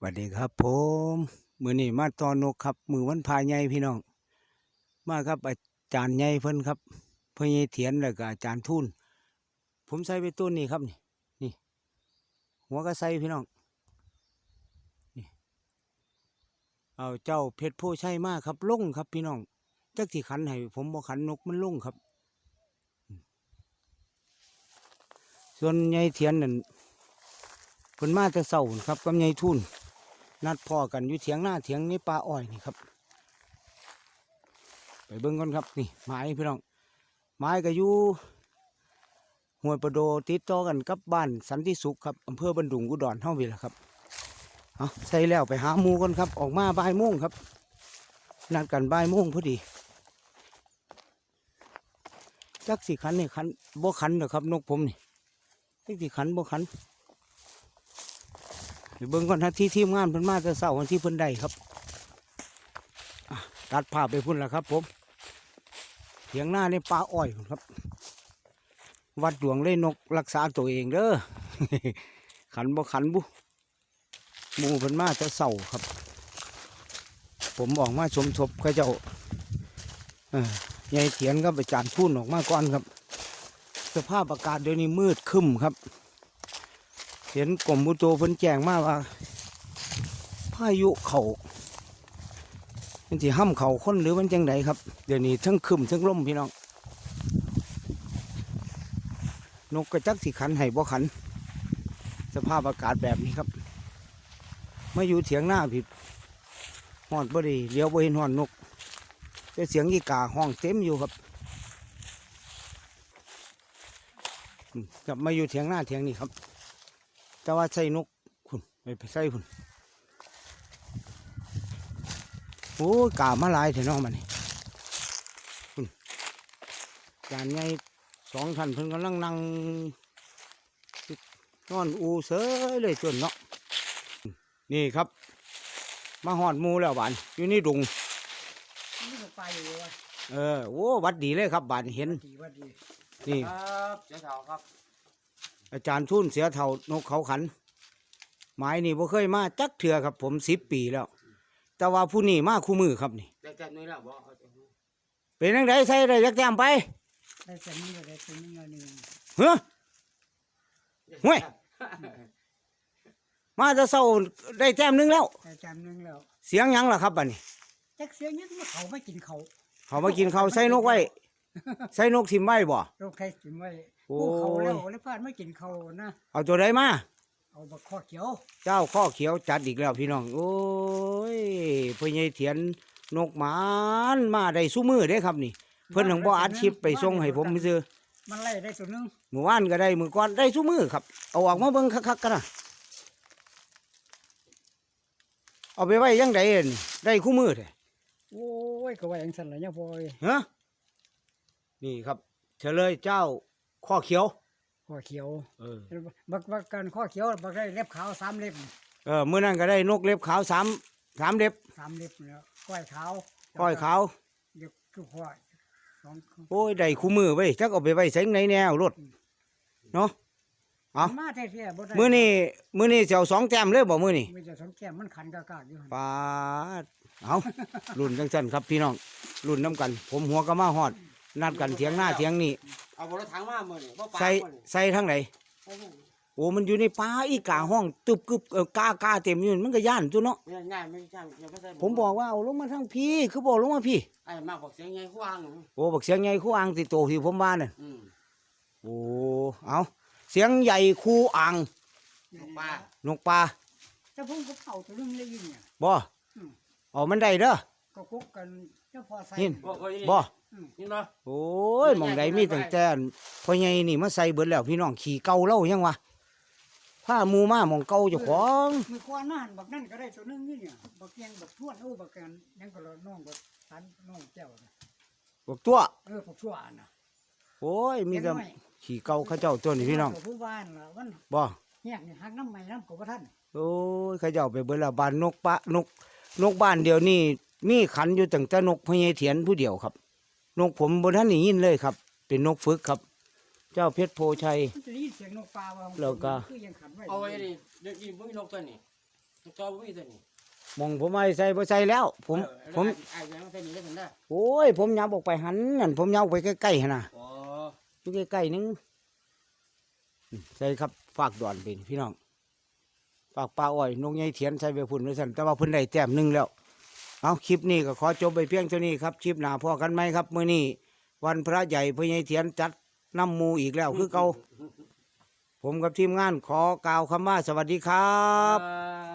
สวัสดีครับผมมือนี้มาตอนนกครับ มือวันพายใหญ่พี่น้อง มาครับอาจารย์ใหญ่เพิ่นครับเพื่อใหญ่เถียนแล้วก็อาจารย์ทุนผมใส่ไปต้นนี้ครับนี่นี่ หัวก็ใส่พี่น้องนี่เอาเจ้าเพชรโพชัยมากครับลงครับ พี่น้องจักที่ขันให้ผมบ่ขันนกมันลงครับ ส่วนใหญ่เถียนนั่นเพิ่นมาแต่เศร้าครับกับใหญ่ทุน นัดพ่อกันอยู่เถียงหน้าเถียงในป่าอ้อยนี่ครับ ไปเบิ่งก่อนครับนี่ไม้พี่น้องไม้ก็อยู่ห้วยประโดติดต่อกันกับบ้านสันติสุขครับอำเภอบันดุงอุดรเท่าวีละครับเอาใส่แล้วไปหาหมูกันครับ ออกมาบ่ายโมงครับนัดกันบ่ายโมงพอดีจักสิขันนี่ขันบ่ขันเด้อครับ นกผมนี่จักสิขันบ่ขัน เดี๋ยวเบิ่งก่อนนะที่ทีมงานเพิ่นมาแต่เช้าวันที่เพิ่นได้ครับตัดภาพไปพุ่นแล้วครับ ผมเถียงหน้าในป่าอ้อยครับ วัดหลวงเลยนกรักษาตัวเองเด้อขันบ่ขันบุหมูเพิ่นมาแต่เช้าครับ ผมออกมาชมทบเขาเจ้าเอ่เถียนกับอาจารย์ทุ่นออกมาก่อนครับ สภาพอากาศเดี๋ยวนี้มืดครึ้มครับ ห็นกรมอุตุเพิ่นแจ้งมาว่า พายุเขามันสิห้ำเขาคนหรือมันจังไดครับ เดี๋ยวนี้ทั้งคึมทั้งลมพี่น้อง นกกระจักสิขันให้บ่ขัน สภาพอากาศแบบนี้ครับมาอยู่เถียงหน้าผิดหอนบ่ดีเลี้ยวบ่เห็นหอนนกแต่เสียงอีกาห้องเต็มอยู่ครับกลับมาอยู่เถียงหน้าเถียงนี่ครับ แต่ว่าใส่นกคุณไปไปใส่คุณโอ้ยกามาหลายเถอะเน้องมันนี่คุณจานใหญ่สองท่านเพิ่นกำลังนั่งนอนอูเสยเลยจนเนาะนี่ครับ มาหอดหมูแล้วบานอยู่นี่ดุงนี่ก็ไปอยู่วะเออโอ้วัดดีเลยครับบานเห็นดีว่าดีนี่ครับเจ้าเฒ่าครับ อาจารย์ทุนเสียเท่านกเขาขัน หมายนี่บ่เคยมาจักเถื่อครับ ผมสิบปีแล้ว แต่ว่าผู้นี้มาคู่มือครับนี่แต่แต่นี่แล้วบ่เอาแต่เป็นยังไงใส่ได้ยักแต้มไปได้แต่นี่ก็ได้แต่นี่เงินหนึ่งเฮ้อ ห่วย มาจะเศร้าได้แต้มหนึงแล้วได้จำหนึงแล้วเสียงหยังล่ะครับบัดนี้ จักเสียงยังเขาไม่กินเขาเขามากินข้าวใส่นกไว้ ใส่นกทิมไว้บ่เราใครกินไว้โอ้ผู้ยเขาแล้วแล้วพลาดไม่กินเขานะ เอาตัวใดมา เอาบักข้อเขียว เจ้าข้อเขียวจัดอีกแล้วพี่น้อง โอ้ยพ่อใหญ่เถียนนกหมานมาได้สู้มือเด้ครับนี่ เพิ่นถึงบ่อัดคลิปไปส่งให้ผมซื้อมันไล่ได้ตัวหนึงเมื่อวานก็ได้มือก่อนได้สู้มือครับ เอาออกมาเบิ่งคักๆกันนะเอาไปไว้ยังไดเอ็นได้คู่มือแท้โอ้ยก็ว่าอย่างสั่นเลยเนี่ยพอยฮะ นี่ครับ เฉลยเจ้าข้อเขียว ข้อเขียวเออ บักบักกันข้อเขียวบักได้เล็บขาวสามเล็บเออมื่อนั้นก็ได้นกเล็บขาวสามสามเล็บสามเล็บแล้วก้อยขาวก้อยขาวเดี๋ยวคือข้อยสองโอ้ยได้คู่มือไว้ยจักเอาไปไว้ใส่ไหนแนวรถเนาะเอามาแท้ๆบ่ได้มื้อนี้มื้อนี้สิเจ้าสองแต้มเลยบ่มื้อนี้ไม่จะสองแก้มมันขันกากๆอยู่หั่นปาดเอารุ่นจังซั่นครับพี่น้องรุ่นน้ำกัน ผมหัวก็มาฮอด นัดกันเถียงหน้าเถียงนี่เอาบรถถังมาเมื่อนี่บ่ปลาใส่มื้อนี่ใส่ทั้งไหนโอ้มันอยู่ในป่าอีกาห้องตึบกึบเออกากาเต็มอยู่นั่นมันก็ย่านตัวเนาะไม่ได้ง่ายไม่ใช่อย่าไปใส่ผมบอกว่าเอาลงมาทางพี่คือบอกลงมาพี่ ไอ้มากบอกเสียงไงขวางโอ้บักเสียงใหญ่คู่อ่างติโตที่ผมบ้านน่ะอืมโอ้เอาเสียงใหญ่คู่อ่างปลานกปลาแต่ผมก็เผาตัวนึงเลยอยู่เนี่ย บ่อืม เอามันได้เด้อ ก็กุกกันเจ้าพอใส่นี่ บ่เคยบ่นี่เนาะโอ้ยหมองใดมีตั้งแต่พ่อใหญ่นี่มาใส่เบิดแล้วพี่น้องขี่เก่าเล่ายังวะผ้าหมูมาหมองเก่าเจ้าของมือควานนั่นบักนั่นก็ได้ตัวนึงนี่เนี่ยบักเกียงบักทวนโอ้บักกันยังก็เราน้องบักสันน้องแก้วนะบอกตัว เออบักชั่วน่ะโอ้ยมีแต่เด็กน้อยขี่เก่าเข้าเจ้าตัวนี่พี่น้องผู้บ้านล่ะวันบ่เฮียกนี่หักน้ำใหม่น้ำกับท่านโอ้ยเข้าเจ้าไปเบิดแล้วบ้านนกปะนก นกบ้านเดียวนี่ มีขันอยู่ตั้งแต่นกพญายเถียนผู้เดียวครับ นกผมบนท่านได้ยินเลยครับ เป็นนกฝึกครับ เจ้าเพชรโพชัย มันจะได้ยินเสียงนกปลาว่าแล้วก็ คือยังขันไว้เอาไว้นี่เดี๋ยวนี้มึงนกตัวนี้จอบ่มีตัวนี้มองผมไม่ใส่บ่ใส่แล้ว ผม เออผม ไอ้ยังใส่นี่ได้ถึงได้โอ้ย ผมยับออกไปหันนั่นผมยับออกไปใกล้ๆหั่นน่ะอ๋ออยู่ใกล้ๆนึงอืมใส่ครับฝากดอนเป็นพี่น้องฝากปลาอ้อยนกใหญ่เถียนใส่ไปพุ่นไว้สั่นแต่ว่าเพิ่นได้แต้มหนึงแล้ว เอาคลิปนี้ก็ขอจบไปเพียงเท่านี้ครับคลิปหนาพอกันไหมครับมื่อนี้วันพระใหญ่พ่อใหญ่เถียนจัดน้ำมูอีกแล้วคือเก่าผมกับทีมงานขอกล่าวคำว่าสวัสดีครับครับ